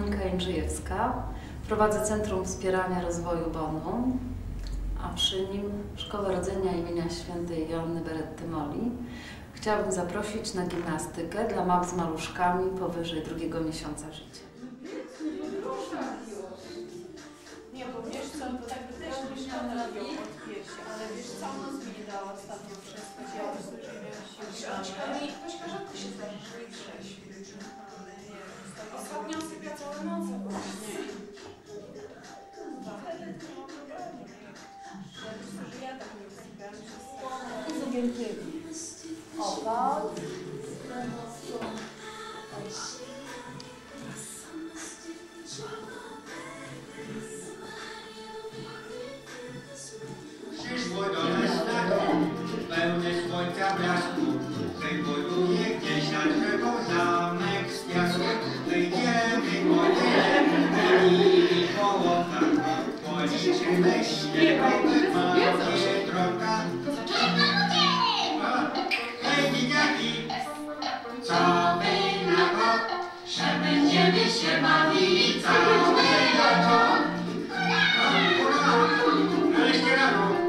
Monika Jędrzejewska. Prowadzę Centrum Wspierania Rozwoju Bonu, a przy nim Szkołę Rodzenia imienia Świętej Joanny Beretty Moli. Chciałabym zaprosić na gimnastykę dla mam z maluszkami powyżej drugiego miesiąca życia. Nie, bo wiesz co, to tak też na od piersi, ale wiesz co, usypiam. Opa. Przyszło do nas lato, pełne słońca blasku. Buduje gdzieś nad rzeką zamek z piasku. Wyjdziemy motylem i połowach. Policzymy śniegowe małe droga. Będziemy się bawili całe lato? Wreszcie rano.